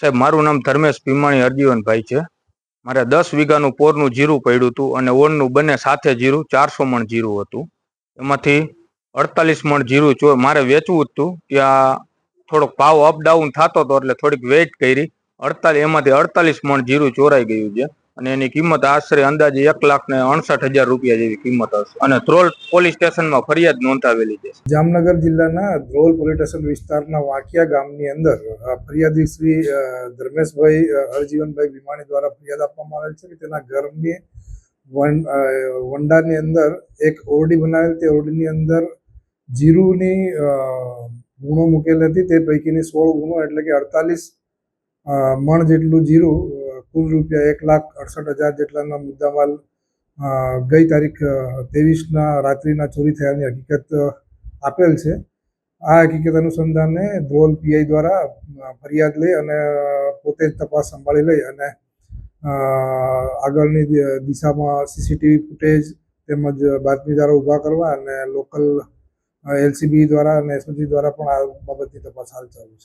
સાહેબ, મારું નામ ધર્મેશ ભીમાણી હરજીવનભાઈ છે. મારે દસ વીઘાનું પોરનું જીરું પડ્યું હતું અને ઓળનું બંને સાથે જીરું ચારસો મણ જીરું હતું. એમાંથી અડતાલીસ મણ જીરું ચો મારે વેચવું જ હતું ત્યાં થોડોક ભાવ અપડાઉન થતો હતો એટલે થોડીક વેઇટ કરી. અડતાલીસ એમાંથી અડતાલીસ મણ જીરું ચોરાઈ ગયું છે. અને એની કિંમત આશરે અંદાજે એક લાખ ને અડસઠ હજાર રૂપિયા જેવી કિંમત હશે. અને ધ્રોલ પોલીસ સ્ટેશનમાં ફરિયાદ નોંધાવેલી છે. જામનગર જિલ્લાના ધ્રોલ પોલીસ સ્ટેશન વિસ્તારના વાંકિયા ગામની અંદર ફરિયાદી શ્રી ધર્મેશભાઈ હરજીવનભાઈ ભીમાણી દ્વારા ફરિયાદ આપવામાં આવેલ છે કે તેના ઘરની વંડાની અંદર એક ઓરડી બનાવેલ, તે ઓરડીની અંદર જીરુની ગુણો મૂકેલ હતી, તે પૈકીની સોળ ગુણો એટલે કે અડતાલીસ મણ જેટલું જીરું કુલ રૂપિયા એક લાખ અડસઠ હજાર જેટલાના મુદ્દામાલ ગઈ તારીખ ત્રેવીસના રાત્રિના ચોરી થયાની હકીકત આપેલ છે. આ હકીકત અનુસંધાને ધ્રોલ પીઆઈ દ્વારા ફરિયાદ લઈ અને પોતે જ તપાસ સંભાળી લઈ અને આગળની દિશામાં સીસીટીવી ફૂટેજ તેમજ બાતમીદારો ઊભા કરવા અને લોકલ એલસીબી દ્વારા અને એસઓજી દ્વારા પણ આ બાબતની તપાસ હાલ ચાલુ છે.